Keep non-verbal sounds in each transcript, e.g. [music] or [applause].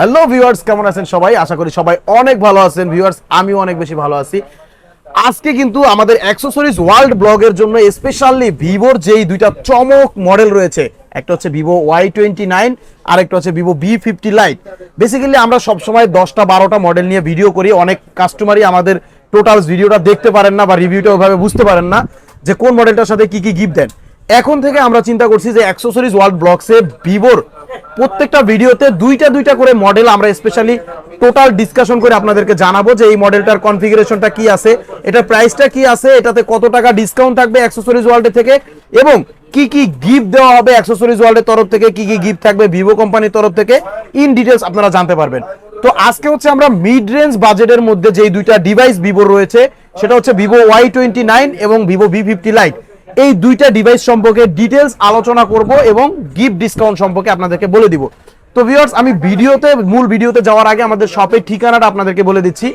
Hello viewers কেমন আছেন সবাই? আশা করি সবাই অনেক ভালো আছেন। ভিউয়ার্স আমিও অনেক বেশি ভালো আছি। আজকে কিন্তু আমাদের অ্যাক্সেসরিজ ওয়ার্ল্ড ব্লগের জন্য স্পেশালি ভিভোর যেই দুইটা চমক মডেল রয়েছে, একটা হচ্ছে ভিভো ওয়াই টোয়েন্টি নাইন আর একটা হচ্ছে Vivo V fifty lite basically আমরা সবসময় দশটা, বারোটা মডেল নিয়ে ভিডিও করি। অনেক কাস্টমারই আমাদের টোটাল ভিডিওটা দেখতে পারেন না বা রিভিউটা ওইভাবে বুঝতে পারেন না যে কোন মডেলটার সাথে কি কি গিফট দেন। এখন থেকে আমরা চিন্তা করছি যে অ্যাক্সেসরিজ ওয়ার্ল্ড ব্লগসে ভিভোর প্রত্যেকটা ভিডিওতে দুইটা দুইটা করে মডেল আমরা স্পেশালি টোটাল ডিসকাশন করে আপনাদেরকে জানাব যে এই মডেলটার কনফিগারেশনটা কি আছে, এটার প্রাইসটা কি আছে, এটাতে কত টাকা ডিসকাউন্ট থাকবে অ্যাক্সেসরিজ ওয়ার্ল্ডের থেকে এবং কি কি গিফট দেওয়া হবে অ্যাক্সেসরিজ ওয়ার্ল্ডের তরফ থেকে, কি কি গিফট থাকবে ভিভো কোম্পানির তরফ থেকে ইন ডিটেলস আপনারা জানতে পারবেন। তো আজকে হচ্ছে আমরা মিড রেঞ্জ বাজেটের মধ্যে যেই দুইটা ডিভাইস ভিভোর রয়েছে, সেটা হচ্ছে ভিভো ওয়াই টোয়েন্টি নাইন এবং ভিভো ভি ফিফটি লাইট এই দুইটা ডিভাইস সম্পর্কে ডিটেলস আলোচনা করব এবং গিফট ডিসকাউন্ট সম্পর্কে আপনাদেরকে বলে দিব। তো ভিউয়ার্স আমি ভিডিওতে, মূল ভিডিওতে যাওয়ার আগে আমাদের শপের ঠিকানাটা আপনাদেরকে বলে দিচ্ছি।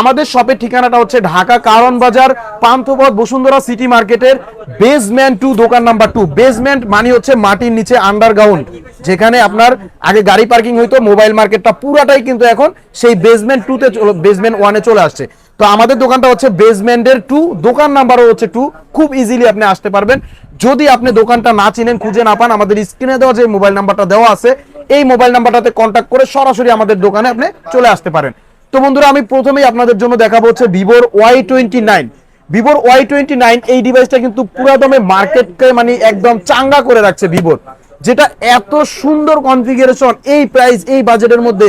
আমাদের শপের ঠিকানাটা হচ্ছে ঢাকা কারণ বাজার, পান্থপথ, বসুন্ধরা সিটি মার্কেটের বেসমেন্ট টু দোকান নাম্বার টু বেসমেন্ট মানে হচ্ছে মাটির নিচে আন্ডারগ্রাউন্ড যেখানে আপনার আগে গাড়ি পার্কিং হইতো মোবাইল মার্কেটটা পুরাটাই কিন্তু এখন সেই বেসমেন্ট টুতে বেসমেন্ট ওয়ানে চলে আসছে। তো আমাদের দোকানটা হচ্ছে বেসমেন্টের টু দোকান নাম্বারও হচ্ছে টু খুব ইজিলি আপনি আসতে পারবেন। যদি আপনি দোকানটা না চিনেন, খুঁজে না পান, আমাদের স্ক্রিনে দেওয়া যে মোবাইল নাম্বারটা দেওয়া আছে, এই মোবাইল নাম্বারটাতে কন্ট্যাক্ট করে সরাসরি আমাদের দোকানে আপনি চলে আসতে পারেন। তো বন্ধুরা, আমি প্রথমেই আপনাদের জন্য দেখাবো হচ্ছে ভিভোর ওয়াই টোয়েন্টি নাইন ভিভোর ওয়াই টোয়েন্টি নাইন এই ডিভাইসটা কিন্তু পুরো দমে মার্কেটকে মানে একদম চাঙ্গা করে রাখছে ভিভোর যেটা এত সুন্দর কনফিগারেশন এই প্রাইস এই বাজেটের মধ্যে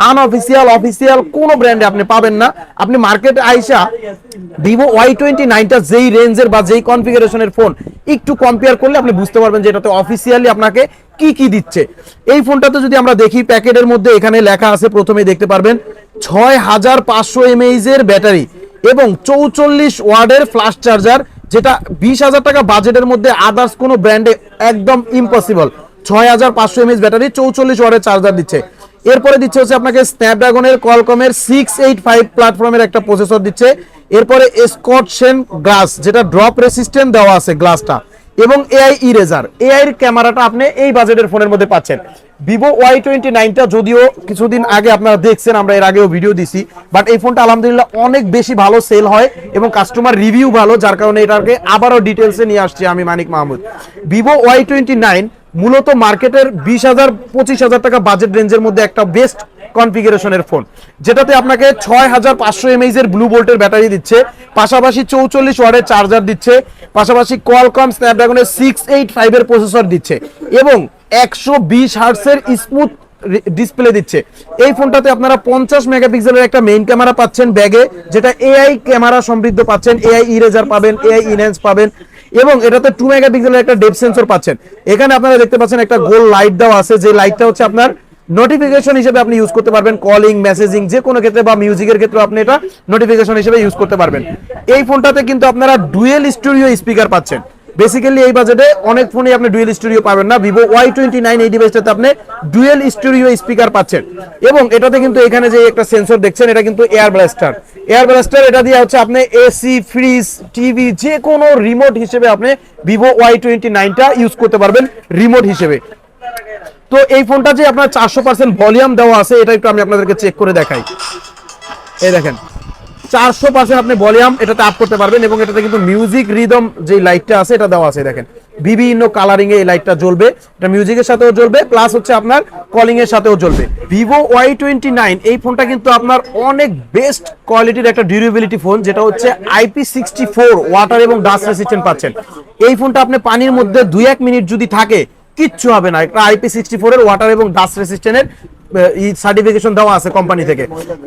আনঅফিসিয়াল অফিসিয়াল কোনো ব্র্যান্ডে আপনি পাবেন না। আপনি মার্কেটে আইসা ভিভো ওয়াই টোয়েন্টি নাইনটা যেই রেঞ্জের বা যেই কনফিগারেশনের ফোন একটু কম্পেয়ার করলে আপনি বুঝতে পারবেন যে এটাতে অফিসিয়ালি আপনাকে কি কি দিচ্ছে। এই ফোনটাতে যদি আমরা দেখি, প্যাকেটের মধ্যে এখানে লেখা আছে প্রথমে দেখতে পারবেন, ছয় হাজার পাঁচশো এমএইচ এর ব্যাটারি এবং চৌচল্লিশ ওয়ার্ডের ফ্লাশ চার্জার যেটা বিশ হাজার টাকা বাজেটের মধ্যে আদার্স কোনো ব্র্যান্ডে একদম ইম্পসিবল ছয় হাজার পাঁচশো এমএইচ ব্যাটারি চৌচল্লিশ ওয়ার্ডের চার্জার দিচ্ছে। এরপরে দিচ্ছে হচ্ছে আপনাকে স্ন্যাপড্রাগনের কলকমের সিক্স এইট ফাইভ প্ল্যাটফর্মের একটা প্রসেসর দিচ্ছে। এরপরে স্কটশেন গ্লাস যেটা ড্রপ রেসিস্ট্যান্ট দেওয়া আছে গ্লাসটা এবং এআই ইরেজার এআই এর ক্যামেরাটা আপনি এই বাজেটের ফোনের মধ্যে পাচ্ছেন। ভিভো ওয়াই টোয়েন্টি নাইনটা যদিও কিছুদিন আগে আপনারা দেখছেন, আমরা এর আগেও ভিডিও দিছি বাট এই ফোনটা আলহামদুলিল্লাহ অনেক বেশি ভালো সেল হয় এবং কাস্টমার রিভিউ ভালো, যার কারণে এটাকে আবারও ডিটেলসে নিয়ে আসছি আমি Manik Mahmud. Vivo Y twenty nine মূলত মার্কেটের বিশ হাজার, পঁচিশ হাজার টাকা বাজেট রেঞ্জের মধ্যে একটা বেস্ট কনফিগারেশনের ফোন যেটাতে আপনাকে ছয় হাজার পাঁচশো এমএইচ এর ব্লু বোল্টের ব্যাটারি দিচ্ছে, পাশাপাশি চৌচল্লিশ ওয়ার্ডের চার্জার দিচ্ছে, পাশাপাশি কোয়ালকম স্ন্যাপড্রাগনের সিক্স এইট ফাইভের প্রসেসর দিচ্ছে এবং একশো বিশ হার্টসের স্মুথ ডিসপ্লে দিচ্ছে। এই ফোনটাতে আপনারা পঞ্চাশ মেগাপিক্সেলের একটা মেইন ক্যামেরা পাচ্ছেন ব্যাগে যেটা এআই ক্যামেরা সমৃদ্ধ পাচ্ছেন। এআই ইরেজার পাবেন এআই ইনহ্যান্স পাবেন। এবং এটাতে টু মেগা পিক্সেলের একটা ডেপ সেন্সর পাচ্ছেন। এখানে আপনারা দেখতে পাচ্ছেন একটা গোল লাইট দেওয়া আছে, যে লাইটটা হচ্ছে আপনার নোটিফিকেশন হিসেবে আপনি ইউজ করতে পারবেন কলিং মেসেজিং যে কোনো ক্ষেত্রে বা মিউজিকের ক্ষেত্রে আপনি এটা নোটিফিকেশন হিসেবে ইউজ করতে পারবেন। এই ফোনটাতে কিন্তু আপনারা ডুয়েল স্টুডিও স্পিকার পাচ্ছেন। বেসিক্যালি এই বাজেটে অনেক ফোনে আপনি ডুয়েল স্টুডিও পাবেন না। ভিভো ওয়াই টোয়েন্টি নাইন এই ডিভাইসটাতে আপনি ডুয়েল স্টুডিও স্পিকার পাচ্ছেন। এবং এটাতে কিন্তু এখানে যে একটা সেন্সর দেখছেন, এটা কিন্তু এয়ার ব্লাস্টার এয়ার ব্লাস্টার এটা দিয়ে হচ্ছে আপনি এসি ফ্রিজ টিভি যে কোনো রিমোট হিসেবে আপনি ভিভো ওয়াই টোয়েন্টি নাইনটা ইউজ করতে পারবেন রিমোট হিসেবে। তো এই ফোনটা যে আপনার চারশো পার্সেন্ট ভলিউম দেওয়া আছে। এটা একটু আমি আপনাদেরকে চেক করে দেখাই। এই দেখেন। চারশো পার্সেন্ট আপনি ভলিউম এটাতে আপ করতে পারবেন এবং এটাতে কিন্তু মিউজিক রিদম যে লাইটটা আছে এটা দেওয়া আছে, দেখেন। বিভিন্ন কালারিং এ লাইটটা জ্বলবে, এটা মিউজিকের সাথেও জ্বলবে প্লাস হচ্ছে আপনার কলিং এর সাথেও জ্বলবে। ভিভো ওয়াই টোয়েন্টি নাইন এই ফোনটা কিন্তু আপনার অনেক বেস্ট কোয়ালিটির একটা ডিউরেবিলিটি ফোন যেটা হচ্ছে আইপি সিক্সটি ফোর ওয়াটার এবং ডাস্ট রেসিস্ট্যান্ট পাচ্ছেন। এই ফোনটা আপনি পানির মধ্যে দুই এক মিনিট যদি থাকে, কিচ্ছু হবে না। একটা আইপি সিক্সটি ফোর এর ওয়াটার এবং ডাস্ট রেসিস্ট্যান্টের সার্টিফিকেশন দেওয়া আছে কোম্পানি থেকে।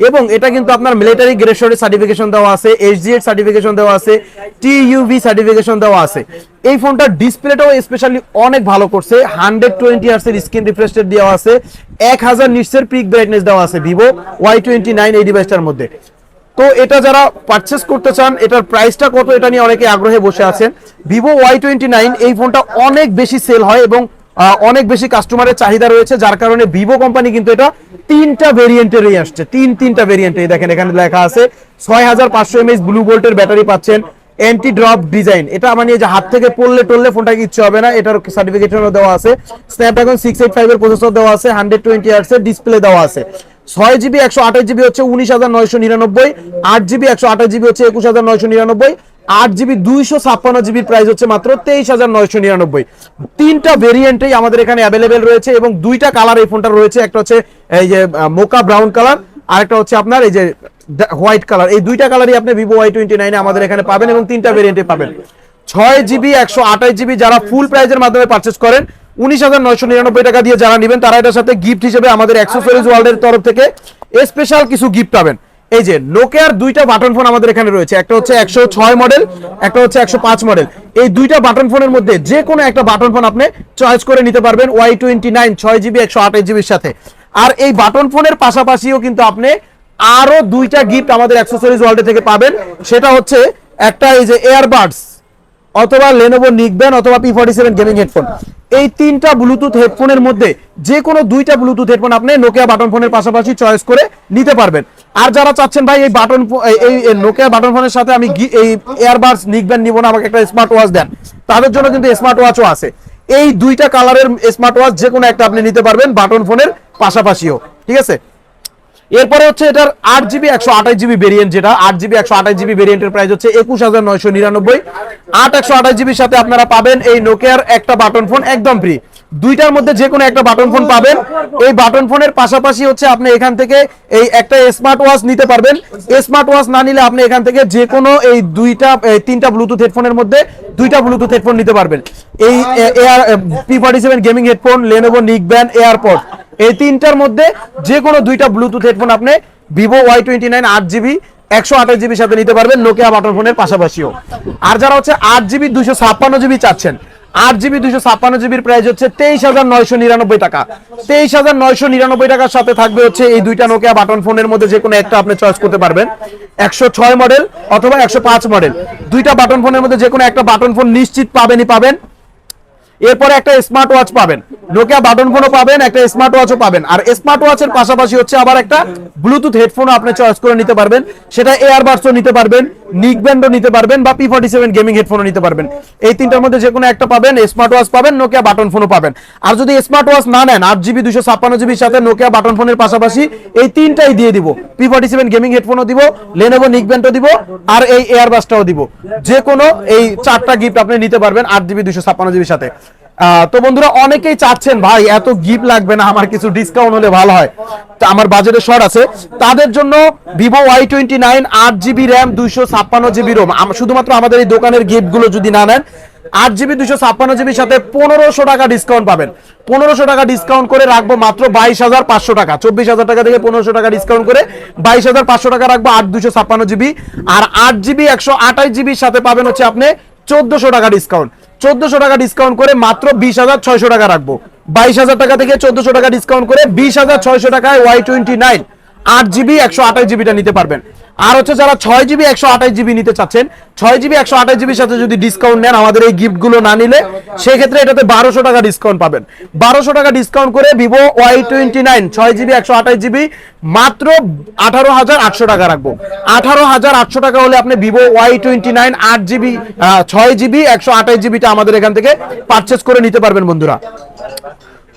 এবং এটা কিন্তু আপনার মিলিটারি গ্রেশনের সার্টিফিকেশন দেওয়া আছে এইচডিএর সার্টিফিকেশন দেওয়া আছে টিইউভি সার্টিফিকেশন দেওয়া আছে। এই ফোনটার ডিসপ্লেটাও স্পেশালি অনেক ভালো করছে। হান্ড্রেড টোয়েন্টি আর্সের স্ক্রিন রিফ্রেশ রেট দেওয়া আছে, এক হাজার নিটসের পিক ব্রাইটনেস দেওয়া আছে ভিভো ওয়াই টোয়েন্টি নাইন এই ডিভাইসটার মধ্যে। তো এটা যারা পারচেস করতে চান, এটার প্রাইসটা কত এটা নিয়ে অনেকে আগ্রহে বসে আছেন। ভিভো ওয়াই টোয়েন্টি নাইন এই ফোনটা অনেক বেশি সেল হয় এবং অনেক বেশি কাস্টমারের চাহিদা রয়েছে, যার কারণে ভিভো কোম্পানি কিন্তু এটা তিনটা ভেরিয়েন্টেরই আসছে। তিন, তিনটা ভেরিয়েন্টে দেখেন এখানে লেখা আছে ছয় হাজার পাঁচশো এমএইচ ব্লু ভোল্টের ব্যাটারি পাচ্ছেন অ্যান্টি ড্রপ ডিজাইন এটা মানে যে হাত থেকে পড়লে টললে ফোনটা কিচ্ছু হবে না, এটার সার্টিফিকেশনও দেওয়া আছে। স্ন্যাপড্রাগন সিক্স এইট ফাইভের প্রসেসর দেওয়া আছে হান্ড্রেড টোয়েন্টি আর্টসের ডিসপ্লে দেওয়া আছে। ছয় জিবি একশো আঠাশ জিবি হচ্ছে উনিশ হাজার নয়শো নিরানব্বই, আট জিবি একশো আঠাশ জিবি হচ্ছে একুশ হাজার নয়শো নিরানব্বই আট জিবি, দুইশো ছাপ্পান্ন জিবির প্রাইস হচ্ছে মাত্র তেইশ হাজার নয়শো নিরানব্বই। তিনটা ভেরিয়েন্টেই আমাদের এখানে অ্যাভেলেবেল রয়েছে এবং দুইটা কালার এই ফোনটা রয়েছে। একটা হচ্ছে, এই যে মোকা ব্রাউন কালার আরেকটা হচ্ছে আপনার এই যে হোয়াইট কালার এই দুইটা কালারই আপনি ভিভো ওয়াই টোয়েন্টি নাইনে আমাদের এখানে পাবেন এবং তিনটা ভেরিয়েন্টে পাবেন। ছয় জিবি, একশো আঠাশ জিবি যারা ফুল প্রাইজের মাধ্যমে পারচেস করেন, উনিশ হাজার নয়শো নিরানব্বই টাকা দিয়ে যারা নেবেন, তারা এটার সাথে গিফট হিসেবে আমাদের অ্যাক্সেসরিজ ওয়ার্ল্ডের তরফ থেকে স্পেশাল কিছু গিফট পাবেন। এই যে নোকিয়ার দুইটা বাটন ফোন আমাদের এখানে রয়েছে। একটা হচ্ছে একশো ছয় মডেল একটা হচ্ছে একশো পাঁচ মডেল এই দুইটা বাটন ফোনের মধ্যে যে কোনো একটা বাটন ফোন আপনি চয়েস করে নিতে পারবেন ওয়াই টোয়েন্টি নাইন ছয় জিবি একশো আঠাশ জিবির সাথে। আর এই বাটন ফোনের পাশাপাশিও কিন্তু আপনি আরও দুইটা গিফট আমাদের অ্যাক্সেসরিজ ওয়ার্ল্ড থেকে পাবেন। সেটা হচ্ছে একটা এই যে এয়ারবাডস অথবা লেনোভো নিকবেন অথবা P forty seven gaming headphone এই তিনটা ব্লুটুথ হেডফোনের মধ্যে যে কোনো দুইটা ব্লুটুথ হেডফোন আপনি নোকিয়া বাটন ফোনের পাশাপাশি চয়েস করে নিতে পারবেন। আর যারা চাচ্ছেন ভাই এই বাটন এই নোকিয়া বাটন ফোনের সাথে আমি এই এয়ারবাডস নিকবেন নিব না, আমাকে একটা স্মার্ট ওয়াচ দেন। তাদের জন্য কিন্তু স্মার্ট ওয়াচও আছে। এই দুইটা কালারের স্মার্ট ওয়াচ যে কোনো একটা আপনি নিতে পারবেন বাটন ফোনের পাশাপাশিও। ঠিক আছে? এরপরে হচ্ছে এটার আট জিবি, একশো আঠাশ জিবি ভেরিয়েন্ট যেটা, আট জিবি, একশো আঠাশ জিবি ভেরিয়েন্টের প্রাইস হচ্ছে একুশ হাজার নয়শো নিরানব্বই। আট, একশো আঠাশ জিবির সাথে আপনারা পাবেন এই নোকিয়ার একটা বাটন ফোন একদম ফ্রি দুইটার মধ্যে যে কোনো একটা বাটন ফোন পাবেন। এই বাটন ফোনের পাশাপাশি হচ্ছে আপনি এখান থেকে এই একটা স্মার্ট ওয়াচ নিতে পারবেন। স্মার্ট ওয়াচ না নিলে আপনি এখান থেকে যে কোনো এই দুইটা তিনটা ব্লুটুথ হেডফোনের মধ্যে দুইটা ব্লুটুথ হেডফোন নিতে পারবেন। এই air P forty seven gaming headphone Lenovo neck band airpod এই তিনটার মধ্যে যে কোনো দুইটা ব্লুটুথ হেডফোন আপনি ভিভো ওয়াই টোয়েন্টি নাইন আট জিবি, একশো আঠাশ জিবির সাথে নিতে পারবেন নোকিয়া বাটন ফোনের পাশাপাশিও। আর যারা হচ্ছে আট জিবি দুশো ছাপ্পান্ন জিবি চাচ্ছেন আট জিবি দুশো ছাপ্পান্ন জিবির প্রাইস হচ্ছে তেইশ হাজার নয়শো নিরানব্বই টাকা। তেইশ হাজার নয়শো নিরানব্বই টাকার সাথে থাকবে হচ্ছে এই দুইটা নোকিয়া বাটন ফোনের মধ্যে যে কোনো একটা আপনি চয়েস করতে পারবেন। একশো ছয় মডেল অথবা একশো পাঁচ মডেল দুইটা বাটন ফোনের মধ্যে যে কোনো একটা বাটন ফোন নিশ্চিত পাবেনই পাবেন। এরপরে একটা স্মার্ট ওয়াচ পাবেন। নোকিয়া বাটন ফোনও পাবেন, একটা স্মার্ট ওয়াচও পাবেন। আর স্মার্ট ওয়াচের পাশাপাশি হচ্ছে আবার একটা ব্লুটুথ হেডফোনও আপনি চয়েস করে নিতে পারবেন। সেটা এয়ারবাডসও নিতে পারবেন নিক ব্যান্ডও নিতে পারবেন বা পি ফর্টি সেভেন গেমিং হেডফোনও নিতে পারবেন। এই তিনটার মধ্যে যে কোনো একটা পাবেন স্মার্ট ওয়াচ পাবেন নোকিয়া বাটন ফোনও পাবেন। আর যদি স্মার্ট ওয়াচ না নেন, আট জিবি দুশো ছাপ্পান্ন জিবির সাথে নোকিয়া বাটন ফোনের পাশাপাশি এই তিনটাই দিয়ে দিব। পি ফর্টি সেভেন গেমিং হেডফোনও দিব লেনোভো নিক ব্যান্ডও দিব, আর এই এয়ারবাসটাও দিব। যে কোনো এই চারটা গিফট আপনি নিতে পারবেন, আট জিবি দুশো ছাপ্পান্ন জিবির সাথে। তো বন্ধুরা, অনেকেই চাচ্ছেন, ভাই, এত গিফট লাগবে না, আমার কিছু ডিসকাউন্ট হলে ভালো হয়। তা আমার বাজেটে শর্ট আছে। তাদের জন্য ভিভো ওয়াই টোয়েন্টি নাইন আট জিবি র্যাম, দুইশো ছাপ্পান্ন জিবি রোম। শুধুমাত্র আমাদের এই দোকানের গিফটগুলো যদি না নেন, আট জিবি দুশো ছাপ্পান্ন জিবির সাথে পনেরোশো টাকা ডিসকাউন্ট পাবেন। পনেরোশো টাকা ডিসকাউন্ট করে রাখব মাত্র বাইশ হাজার পাঁচশো টাকা। চব্বিশ হাজার টাকা থেকে পনেরোশো টাকা ডিসকাউন্ট করে বাইশ হাজার পাঁচশো টাকা রাখব আট দুশো ছাপ্পান্ন জিবি। আর আট জিবি, একশো আঠাশ জিবির সাথে পাবেন হচ্ছে আপনি চোদ্দশো টাকা ডিসকাউন্ট চোদ্দশো টাকা ডিসকাউন্ট করে মাত্র বিশ হাজার ছয়শো টাকা রাখব। বাইশ হাজার টাকা থেকে চোদ্দশো টাকা ডিসকাউন্ট করে বিশ হাজার ছয়শো টাকায় ওয়াই টোয়েন্টি নাইন আট জিবি একশো আঠাশ জিবিটা নিতে পারবেন। আর হচ্ছে যারা ছয় জিবি একশো আঠাশ জিবি নিতে চাচ্ছেন, ছয় জিবি একশো আঠাশ জিবির সাথে যদি ডিসকাউন্ট নেন, আমাদের এই গিফটগুলো না নিলে, সেক্ষেত্রে এটাতে বারোশো টাকা ডিসকাউন্ট পাবেন। বারোশো টাকা ডিসকাউন্ট করে ভিভো ওয়াই টোয়েন্টি নাইন ছয় জিবি একশো আঠাশ জিবি মাত্র আঠারো হাজার আটশো টাকা রাখব। আঠারো হাজার আটশো টাকা হলে আপনি ভিভো ওয়াই টোয়েন্টি নাইন আট জিবি ছয় জিবি একশো আঠাশ জিবিটা আমাদের এখান থেকে পারচেস করে নিতে পারবেন বন্ধুরা।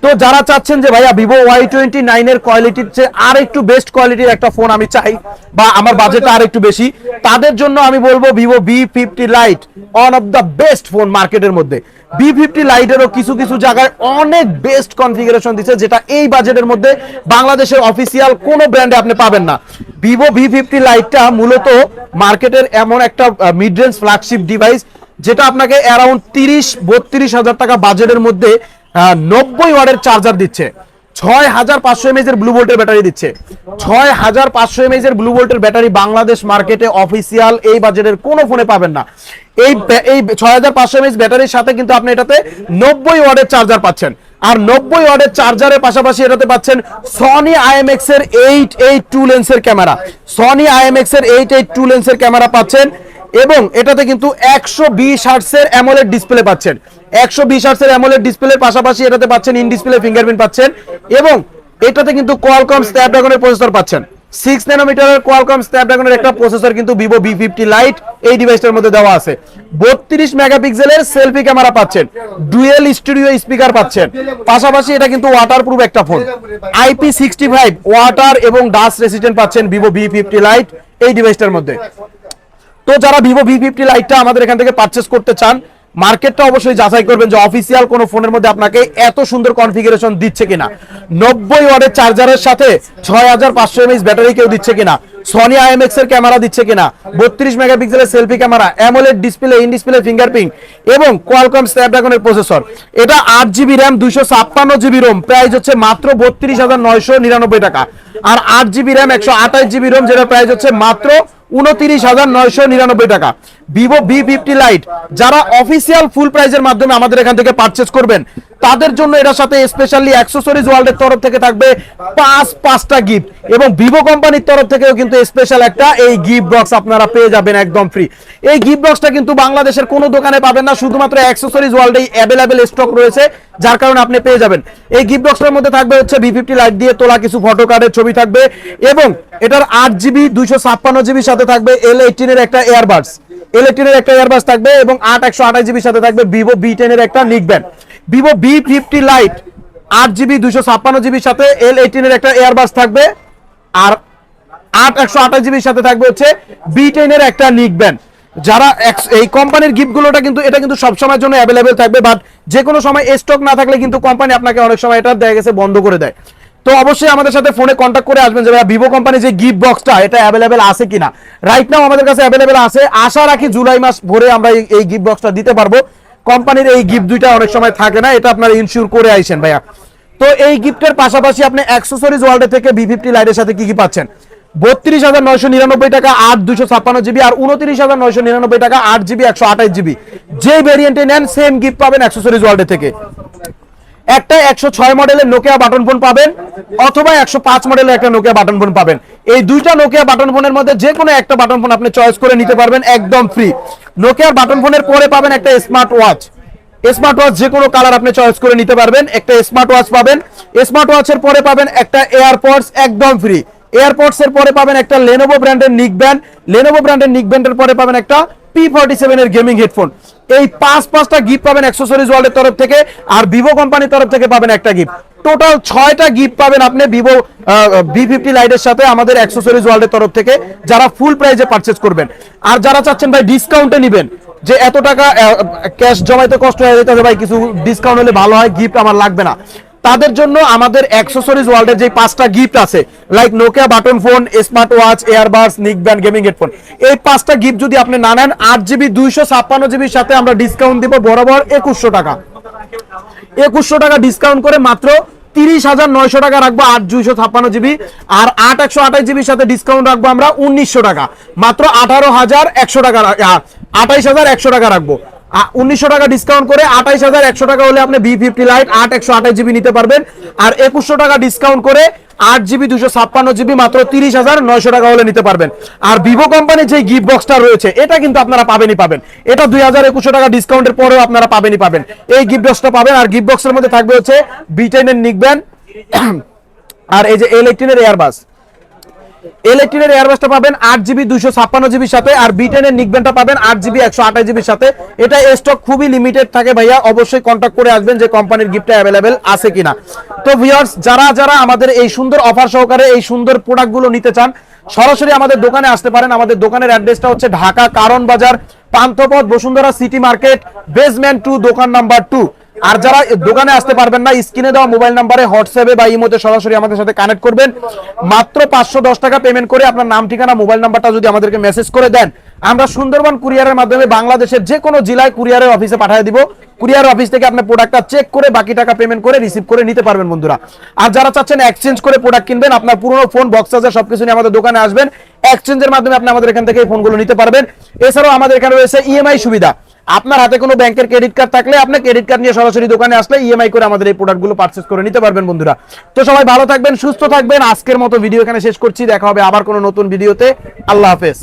তো যারা চাচ্ছেন যে ভাইয়া ভিভো ওয়াই টোয়েন্টি নাইনের কোয়ালিটির চেয়ে আর একটু বেস্ট কোয়ালিটির একটা ফোন আমি চাই, বা আমার বাজেটটা আর একটু বেশি, তাদের জন্য আমি বলব Vivo V fifty lite one of the best phone মার্কেটের মধ্যে। বি ফিফটি লাইটেরও কিছু কিছু জায়গায় অনেক বেস্ট কনফিগারেশন দিচ্ছে যেটা এই বাজেটের মধ্যে বাংলাদেশের অফিসিয়াল কোনো ব্র্যান্ডে আপনি পাবেন না। ভিভো ভি ফিফটি লাইটটা মূলত মার্কেটের এমন একটা মিড রেঞ্জ ফ্ল্যাগশিপ ডিভাইস যেটা আপনাকে অ্যারাউন্ড তিরিশ, বত্রিশ হাজার টাকা বাজেটের মধ্যে নব্বই ওয়ার্ডের চার্জার দিচ্ছে। ছয় হাজার পাঁচশো এমএজ এর ব্লু ভোল্টের ব্যাটারি দিচ্ছে। ছয় হাজার পাঁচশো এমএজ এর ব্লু ভোল্টের ব্যাটারি বাংলাদেশ মার্কেটে অফিসিয়াল এই বাজেটের কোনো ফোনে পাবেন না। এই এই ছয় হাজার পাঁচশো এমএজ ব্যাটারির সাথে কিন্তু আপনি এটাতে নব্বই ওয়ার্ডের চার্জার পাচ্ছেন। আর নব্বই ওয়ার্ডের চার্জারের পাশাপাশি এটাতে পাচ্ছেন সনি আইএমএক্স এর এইট এইট টু লেন্সের ক্যামেরা সনি আইএমএক্স এর এইট এইট টু লেন্সের ক্যামেরা পাচ্ছেন এবং এটাতে কিন্তু একশো বিশ হার্টসের অ্যামোলেড ডিসপ্লে পাচ্ছেন। একশো বিশ হার্টসের অ্যামোলেড ডিসপ্লের পাশাপাশি এটাতে পাচ্ছেন ইন ডিসপ্লে ফিঙ্গারপ্রিন্ট পাচ্ছেন এবং এটাতে কিন্তু কোয়ালকম স্ন্যাপড্রাগনের প্রসেসর পাচ্ছেন। সিক্স ন্যানোমিটারের কোয়ালকম একটা প্রসেসর কিন্তু ভিভো বি ফিফটি লাইট এই ডিভাইসটার মধ্যে দেওয়া আছে। বত্রিশ মেগাপিক্সেলের সেলফি ক্যামেরা পাচ্ছেন ডুয়েল স্টুডিও স্পিকার পাচ্ছেন। পাশাপাশি এটা কিন্তু ওয়াটারপ্রুফ একটা phone IP sixty five water এবং ডাস্ট রেসিস্ট্যান্ট পাচ্ছেন ভিভো ভি ফিফটি লাইট এই ডিভাইসটার মধ্যে। তো যারা ভিভো ভি ফিফটি লাইটটা আমাদের এখান থেকে পারচেস করতে চান মার্কেটটা অবশ্যই যাচাই করবেন যে অফিসিয়াল কোনো ফোনের মধ্যে আপনাকে এত সুন্দর কনফিগারেশন দিচ্ছে কিনা। নব্বই ওয়ার্ডের চার্জারের সাথে ছয় হাজার পাঁচশো এমএইচ ব্যাটারি কেউ দিচ্ছে কিনা? সনি আইএমএক্স এর ক্যামেরা দিচ্ছে কিনা? বত্রিশ মেগাপিক্সেলের selfie camera AMOLED display in display fingerprint এবং কোয়ালকম স্ন্যাপড্রাগনের প্রসেসর এটা আট জিবি র্যাম দুইশো ছাপ্পান্ন জিবি রোম প্রাইস হচ্ছে মাত্র বত্রিশ হাজার নয়শো নিরানব্বই টাকা। আর আট জিবি র্যাম একশো আঠাশ জিবি রোম যেটা প্রাইস হচ্ছে মাত্র উনত্রিশ হাজার নয়শো নিরানব্বই টাকা। ভিভো বি ফিফটি লাইট যারা অফিসিয়াল ফুল প্রাইজের মাধ্যমে আমাদের এখান থেকে পারচেস করবেন, তাদের জন্য এটার সাথে স্পেশালি অ্যাক্সেসরিজ ওয়ার্ল্ডের তরফ থেকে থাকবে পাঁচ, পাঁচটা গিফট এবং ভিভো কোম্পানির তরফ থেকেও কিন্তু স্পেশাল একটা এই গিফট বক্স আপনারা পেয়ে যাবেন একদম ফ্রি এই গিফট বক্সটা কিন্তু বাংলাদেশের কোনো দোকানে পাবেন না, শুধুমাত্র অ্যাক্সেসরিজ ওয়ার্ল্ডেই অ্যাভেলেবেল স্টক রয়েছে, যার কারণে আপনি পেয়ে যাবেন। এই গিফট বক্সটার মধ্যে থাকবে হচ্ছে ভি ফিফটি লাইট দিয়ে তোলা কিছু ফটো কার্ডের ছবি থাকবে এবং এটার আট জিবি দুইশো ছাপ্পান্ন জিবির সাথে থাকবে এল এইটিনের একটা এয়ারবাডস এইটিনের একটা এয়ারবাস থাকবে এবং আট একশো আঠাশ সাথে থাকবে ভিভো বি টেনের একটা ভিভো বি ফিফটি লাইট আট জিবি, দুইশো ছাপ্পান্ন জিবির সাথে এল এইটিনের একটা এয়ারবাস থাকবে আর আট একশো আঠাশ জিবির সাথে থাকবে হচ্ছে বি টেনের একটা নিক যারা এই কোম্পানির গিফটগুলোটা কিন্তু, এটা কিন্তু সব সময়ের জন্য অ্যাভেলেবেল থাকবে বাট যে কোনো সময় স্টক না থাকলে কিন্তু কোম্পানি আপনাকে অনেক সময় এটা দেখা গেছে বন্ধ করে দেয়। তো অবশ্যই আমাদের সাথে ফোনে কন্ট্যাক্ট করে আসবেন যে ভিভো কোম্পানি যে গিফট বক্সটা এটা অ্যাভেলেবেল আছে কিনা? রাইট নাও আমাদের কাছে অ্যাভেলেবেল আছে। আশা রাখি জুলাই মাস ভরে আমরা এই- গিফট বক্সটা দিতে পারব। কোম্পানির এই গিফট দুইটা অনেক সময় থাকে না, এটা আপনারা ইনশিওর করে আইসেন ভাইয়া। তো এই গিফটের পাশাপাশি আপনি অ্যাক্সেসরিজ ওয়ার্ল্ডের থেকে বি ফিফটি লাইটের সাথে কি কি পাচ্ছেন? বত্রিশ হাজার নয়শো নিরানব্বই টাকা আট দুশো ছাপ্পান্ন জিবি আর উনত্রিশ হাজার নয়শো নিরানব্বই টাকা আট জিবি একশো আঠাশ জিবি। যে ভেরিয়েন্টে নেন সেম গিফট পাবেন অ্যাক্সেসরিজ ওয়ার্ল্ডের থেকে। একটা একশো ছয় মডেলের নোকিয়া বাটন ফোন পাবেন, অথবা একশো পাঁচ মডেলের একটা নোকিয়া বাটন ফোন পাবেন। এই দুইটা নোকিয়া বাটন ফোনের মধ্যে যে কোনো একটা বাটন ফোন আপনি চয়েস করে নিতে পারবেন, একদম ফ্রি নোকিয়ার বাটন ফোনের পরে পাবেন একটা স্মার্ট ওয়াচ স্মার্ট ওয়াচ যে কোনো কালার আপনি চয়েস করে নিতে পারবেন, একটা স্মার্ট ওয়াচ পাবেন। স্মার্ট ওয়াচের পরে পাবেন একটা এয়ারপডস একদম ফ্রি এয়ারপডস এর পরে পাবেন একটা লেনোভো ব্র্যান্ডের নিক ব্যান্ড লেনোভো ব্র্যান্ডের নিক ব্যান্ডের পরে পাবেন একটা পি ফর্টি সেভেন এর গেমিং হেডফোন এই পাঁচ, পাঁচটা গিফট পাবেন অ্যাক্সেসরিজ ওয়ার্ল্ডের তরফ থেকে আর ভিভো কোম্পানির তরফ থেকে পাবেন একটা গিফট টোটাল ছয়টা গিফট পাবেন আপনি ভিভো বি ফিফটি লাইটের সাথে আমাদের অ্যাক্সেসরিজ ওয়ার্ল্ডের তরফ থেকে, যারা ফুল প্রাইজে পারচেজ করবেন। আর যারা চাচ্ছেন ভাই ডিসকাউন্টে নিবেন, যে এত টাকা ক্যাশ জমাইতে কষ্ট হয়ে যেতে হবে ভাই, কিছু ডিসকাউন্ট হলে ভালো হয় গিফট আমার লাগবে না। তাদের জন্য আমাদের অ্যাক্সেসরিজ ওয়ার্ল্ডের যে পাঁচটা গিফট আছে like Nokia button phone smart watch airbuds neck band gaming headphone এই পাঁচটা গিফট যদি আপনি না নেন, আট জিবি দুইশো ছাপ্পান্ন জিবির সাথে আমরা ডিসকাউন্ট দিব বরাবর একুশশো টাকা। একুশশো টাকা ডিসকাউন্ট করে মাত্র তিরিশ হাজার নয়শো টাকা রাখব আট, দুইশো ছাপ্পান্ন জিবি আর আট, একশো আঠাশ জিবির সাথে ডিসকাউন্ট রাখব আমরা উনিশশো টাকা। মাত্র আঠারো হাজার একশো টাকা আঠাইশ হাজার একশো টাকা রাখব। উনিশশো টাকা ডিসকাউন্ট করে আঠাইশ হাজার একশো টাকা হলে আপনি বি ফিফটি লাইট আট একশো আঠাশ জিবি নিতে পারবেন। আর একুশশো টাকা ডিসকাউন্ট করে আট জিবি দুশো ছাপ্পান্ন জিবি মাত্র তিরিশ হাজার নয়শো টাকা হলে নিতে পারবেন। আর ভিভো কোম্পানির যে গিফট বক্সটা রয়েছে, এটা কিন্তু আপনারা পাবেনই পাবেন। এটা দুই হাজার একুশশো টাকা ডিসকাউন্টের পরেও আপনারা পাবেনই পাবেন। এই গিফট বক্সটা পাবেন। আর গিফট বক্সের মধ্যে থাকবে হচ্ছে বিটেনের নিকবেন [coughs] আর এই যে এইটিনের এয়ারবাস ইলেকট্রিনের এয়ারবাসটা পাবেন আট জিবি দুইশো ছাপ্পান্ন জিবির সাথে, আর বিটেনের নিকবেনটা পাবেন আট জিবি একশো আঠাশ জিবির সাথে। এটা স্টক খুবই লিমিটেড থাকে ভাইয়া, অবশ্যই কন্ট্যাক্ট করে আসবেন যে কোম্পানির গিফটটা অ্যাভেলেবেল আছে কিনা। তো ভিউয়ার্স যারা যারা আমাদের এই সুন্দর অফার সহকারে এই সুন্দর প্রোডাক্টগুলো নিতে চান, সরাসরি আমাদের দোকানে আসতে পারেন। আমাদের দোকানের অ্যাড্রেসটা হচ্ছে ঢাকা কারণ বাজার, Panthapath Bashundhara city market basement two দোকান নাম্বার টু আর যারা দোকানে আসতে পারবেন না, স্ক্রিনে দেওয়া মোবাইল নাম্বারে হোয়াটসঅ্যাপে বা ইমোতে সরাসরি আমাদের সাথে কানেক্ট করবেন। মাত্র পাঁচশো দশ টাকা পেমেন্ট করে আপনার নাম, ঠিকানা, মোবাইল নাম্বারটা যদি আমাদেরকে মেসেজ করে দেন, আমরা সুন্দরবন কুরিয়ারের মাধ্যমে বাংলাদেশের যে কোনো জেলায় কুরিয়ারের অফিসে পাঠিয়ে দিব। কুরিয়ার অফিস থেকে আপনি প্রোডাক্টটা চেক করে বাকি টাকা পেমেন্ট করে রিসিভ করে নিতে পারবেন বন্ধুরা। আর যারা চাচ্ছেন এক্সচেঞ্জ করে প্রোডাক্ট কিনবেন, আপনার পুরনো ফোন বক্স চার্জার সবকিছু নিয়ে আমাদের দোকানে আসবেন। এক্সচেঞ্জের মাধ্যমে আপনি আমাদের এখান থেকে ফোনগুলো নিতে পারবেন। এছাড়াও আমাদের এখানে রয়েছে ইএমআই সুবিধা। আপনার হাতে কোনো ব্যাংকের ক্রেডিট কার্ড থাকলে আপনি ক্রেডিট কার্ড নিয়ে সরাসরি দোকানে আসলে ইএমআই করে আমাদের এই প্রোডাক্টগুলো পারচেস করে নিতে পারবেন বন্ধুরা। তো সবাই ভালো থাকবেন, সুস্থ থাকবেন। আজকের মতো ভিডিও এখানে শেষ করছি। দেখা হবে আবার কোনো নতুন ভিডিওতে আল্লাহ হাফেজ।